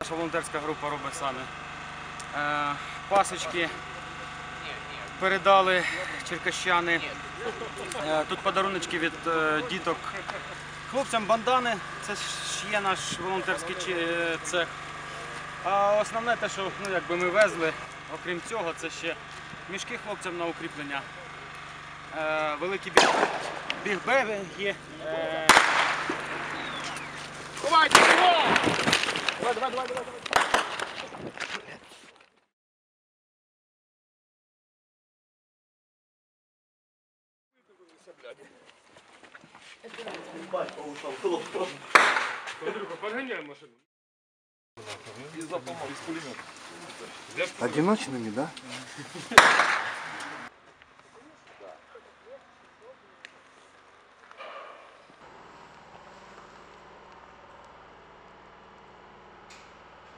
Наша волонтерська група робить саме. Е, Пасочки передали черкащани. Е, Тут подаруночки від е, діток. Хлопцям бандани, це ж є наш волонтерський цех. А основне те, що ну, якби ми везли, окрім цього, це ще мішки хлопцям на укріплення. Е, великі біг, бігбеги є. Давай, давай, давай, давай. Ебать, машину. Одиночными, да?